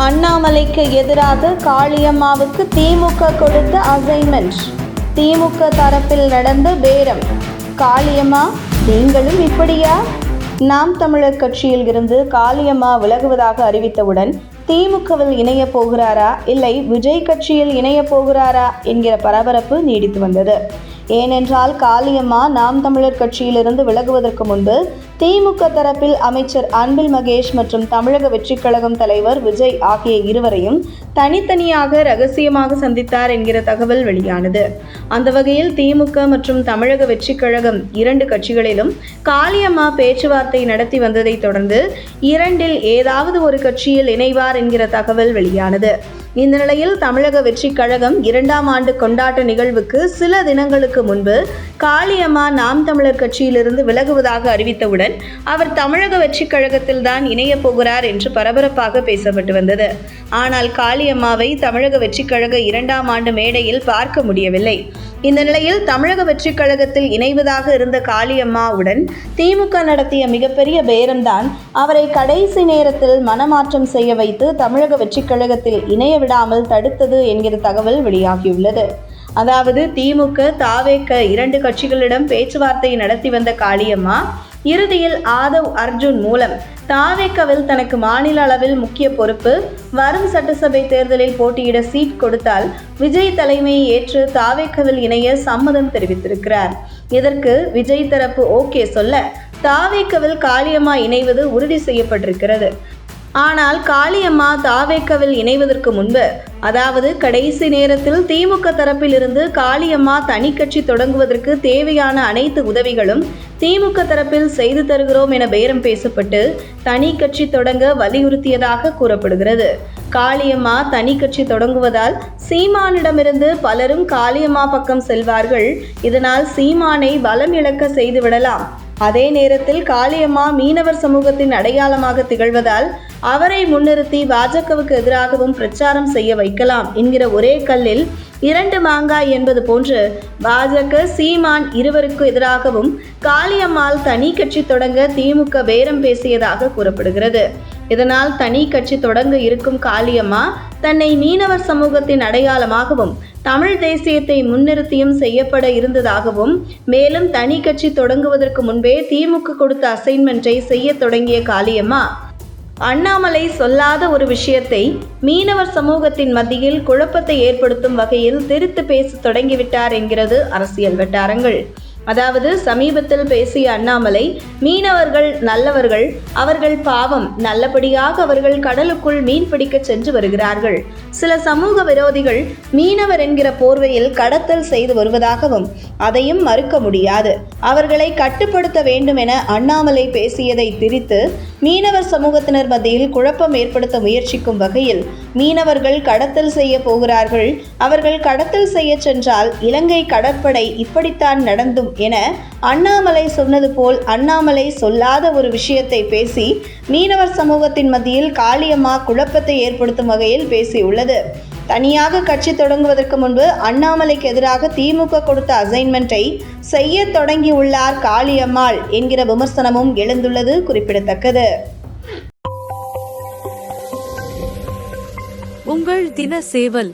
அண்ணாமலைக்கு எதிராக காளியம்மாவுக்கு திமுக கொடுத்த அசைன்மெண்ட் திமுக தரப்பில் நடந்த பேரம். காளியம்மா நீங்களும் இப்படியா? நாம் தமிழர் கட்சியில் இருந்து காளியம்மா விலகுவதாக அறிவித்தவுடன் திமுகவில் இணைய போகிறாரா? இல்லை விஜய் கட்சியில் இணைய போகிறாரா? என்கிற பரபரப்பு நீடித்து வந்தது. ஏனென்றால் காளியம்மா நாம் தமிழர் கட்சியிலிருந்து விலகுவதற்கு முன்பு திமுக தரப்பில் அமைச்சர் அன்பில் மகேஷ் மற்றும் தமிழக வெற்றிக் கழகம் தலைவர் விஜய் ஆகிய இருவரையும் தனித்தனியாக ரகசியமாக சந்தித்தார் என்கிற தகவல் வெளியானது. அந்த வகையில் திமுக மற்றும் தமிழக வெற்றிக் கழகம் இரண்டு கட்சிகளிலும் காளியம்மா பேச்சுவார்த்தை நடத்தி வந்ததை தொடர்ந்து இரண்டில் ஏதாவது ஒரு கட்சியில் இணைவார் என்கிற தகவல் வெளியானது. இந்த நிலையில் தமிழக வெற்றிக் கழகம் இரண்டாம் ஆண்டு கொண்டாட்ட நிகழ்வுக்கு சில தினங்களுக்கு முன்பு காளியம்மா நாம் தமிழர் கட்சியிலிருந்து விலகுவதாக அறிவித்தவுடன் அவர் தமிழக வெற்றிக் கழகத்தில் தான் இணையப் போகிறார் என்று பரபரப்பாக பேசப்பட்டு வந்தது. ஆனால் காளியம்மாவை தமிழக வெற்றிக் கழக இரண்டாம் ஆண்டு மேடையில் பார்க்க முடியவில்லை. இந்த நிலையில் தமிழக வெற்றிக் கழகத்தில் இணைவதாக இருந்த காளியம்மாவுடன் திமுக நடத்திய மிகப்பெரிய பேரம்தான் அவரை கடைசி நேரத்தில் மனமாற்றம் செய்ய வைத்து தமிழக வெற்றிக் கழகத்தில் இணைய விடாமல் தடுத்தது என்கிற தகவல் வெளியாகியுள்ளது. அதாவது திமுக தாவேக்க இரண்டு கட்சிகளிடம் பேச்சுவார்த்தை நடத்தி வந்த காளியம்மா இறுதியில் ஆதவ் அர்ஜுன் மூலம் தாவேக்கவில் தனக்கு மாநில அளவில் முக்கிய பொறுப்பு வரும் சட்டசபை தேர்தலில் போட்டியிட சீட் கொடுத்தால் விஜய் தலைமையை ஏற்று தாவேக்கவில் இணைய சம்மதம் தெரிவித்திருக்கிறார். இதற்கு விஜய் தரப்பு ஓகே சொல்ல தாவேக்கவில் காளியம்மா இணைவது உறுதி செய்யப்பட்டிருக்கிறது. ஆனால் காளியம்மா தாவேக்கவில் இணைவதற்கு முன்பு அதாவது கடைசி நேரத்தில் திமுக தரப்பிலிருந்து காளியம்மா தனி கட்சி தொடங்குவதற்கு தேவையான அனைத்து உதவிகளும் திமுக தரப்பில் செய்து தருகிறோம் என பேரம் பேசப்பட்டு தனி கட்சி தொடங்க வலியுறுத்தியதாக கூறப்படுகிறது. காளியம்மா தனி கட்சி தொடங்குவதால் சீமானிடமிருந்து பலரும் காளியம்மா பக்கம் செல்வார்கள். இதனால் சீமானை பலம் இழக்க செய்து விடலாம் அதே நேரத்தில் காளியம்மா மீனவர் சமூகத்தின் அடையாளமாக திகழ்வதால் அவரை முன்னிறுத்தி பாஜகவுக்கு எதிராகவும் பிரச்சாரம் செய்ய வைக்கலாம் என்கிற ஒரே கல்லில் இரண்டு மாங்காய் என்பது போன்று பாஜக சீமான் இருவருக்கு எதிராகவும் காளியம்மாள் தனி கட்சி தொடங்க திமுக பேரம் பேசியதாக கூறப்படுகிறது. இதனால் தனி கட்சி தொடங்க இருக்கும் காளியம்மா தன்னை மீனவர் சமூகத்தின் அடையாளமாகவும் தமிழ் தேசியத்தை முன்னிறுத்தியும் செய்யப்பட இருந்ததாகவும் மேலும் தனி கட்சி தொடங்குவதற்கு முன்பே திமுக கொடுத்த அசைன்மெண்ட்டை செய்ய தொடங்கிய காளியம்மா அண்ணாமலை சொல்லாத ஒரு விஷயத்தை மீனவர் சமூகத்தின் மத்தியில் குழப்பத்தை ஏற்படுத்தும் வகையில் திரித்து பேச தொடங்கிவிட்டார் என்கிறது அரசியல் வட்டாரங்கள். அதாவது சமீபத்தில் பேசிய அண்ணாமலை மீனவர்கள் நல்லவர்கள் அவர்கள் பாவம் நல்லபடியாக அவர்கள் கடலுக்குள் மீன் பிடிக்க சென்று வருகிறார்கள். சில சமூக விரோதிகள் மீனவர் என்கிற போர்வையில் கடத்தல் செய்து வருவதாகவும் அதையும் மறுக்க முடியாது. அவர்களை கட்டுப்படுத்த வேண்டும் என அண்ணாமலை பேசியதை திரித்து மீனவர் சமூகத்தினர் மத்தியில் குழப்பம் ஏற்படுத்த முயற்சிக்கும் வகையில் மீனவர்கள் கடத்தல் செய்ய போகிறார்கள். அவர்கள் கடத்தல் செய்ய சென்றால் இலங்கை கடற்படை இப்படித்தான் நடந்தும் என அண்ணாமலை சொன்னது போல் அண்ணாமலை சொல்லாத ஒரு விஷயத்தை பேசி மீனவர் சமூகத்தின் மத்தியில் காளியம்மா குழப்பத்தை ஏற்படுத்தும் வகையில் பேசியுள்ளது. தனியாக கட்சி தொடங்குவதற்கு முன்பு அண்ணாமலைக்கு எதிராக திமுக கொடுத்த அசைன்மெண்ட்டை செய்ய தொடங்கியுள்ளார் காளியம்மாள் என்கிற விமர்சனமும் எழுந்துள்ளது குறிப்பிடத்தக்கது. உங்கள் தின சேவல்